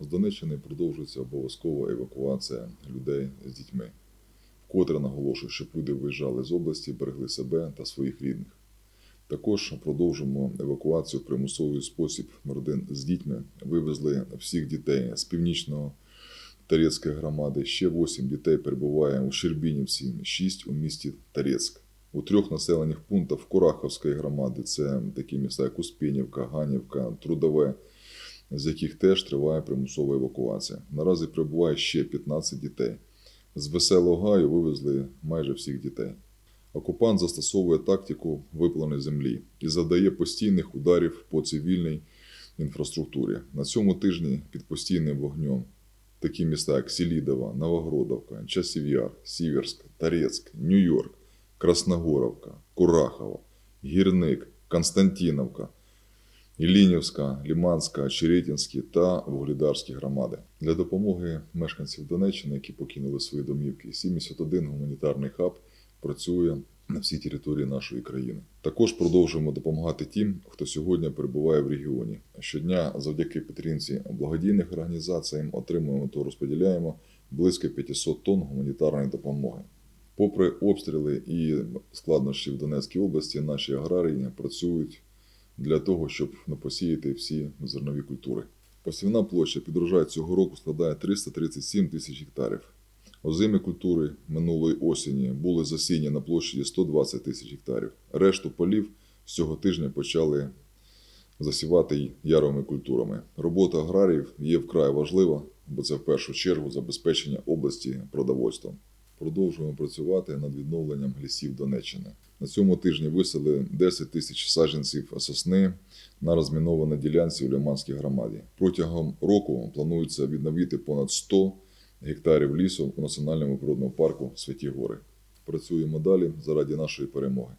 З Донеччини продовжується обов'язкова евакуація людей з дітьми. Вкотре наголошую, щоб люди виїжджали з області, берегли себе та своїх рідних. Також продовжимо евакуацію в примусовий спосіб родин з дітьми. Вивезли всіх дітей з північного Тарецької громади. Ще 8 дітей перебуває у Щербінівці, 6 у місті Тарецьк. У трьох населених пунктах Кураховської громади це такі міста, як Успенівка, Ганівка, Трудове, з яких теж триває примусова евакуація. Наразі прибуває ще 15 дітей. З Веселого Гаю вивезли майже всіх дітей. Окупант застосовує тактику випаленої землі і завдає постійних ударів по цивільній інфраструктурі. На цьому тижні під постійним вогнем такі міста, як Селідова, Новогродовка, Часів'яр, Сіверськ, Тарецьк, Нью-Йорк, Красногоровка, Курахова, Гірник, Константіновка, Ілінівська, Ліманська, Черетінські та Вугледарські громади. Для допомоги мешканців Донеччини, які покинули свої домівки, 71 гуманітарний хаб працює на всій території нашої країни. Також продовжуємо допомагати тим, хто сьогодні перебуває в регіоні. Щодня, завдяки підтримці благодійних організаціям, отримуємо та розподіляємо близько 500 тонн гуманітарної допомоги. Попри обстріли і складнощі в Донецькій області, наші аграрії працюють для того, щоб посіяти всі зернові культури. Посівна площа під цього року складає 337 тисяч гектарів. Озимі культури минулої осені були засіяні на площі 120 тисяч гектарів. Решту полів з цього тижня почали засівати яровими культурами. Робота аграріїв є вкрай важлива, бо це в першу чергу забезпечення області продовольством. Продовжуємо працювати над відновленням лісів Донеччини. На цьому тижні висели 10 тисяч саджанців сосни на розмінованій ділянці у Лиманській громаді. Протягом року планується відновити понад 100 гектарів лісу у національному природному парку Святі Гори. Працюємо далі заради нашої перемоги.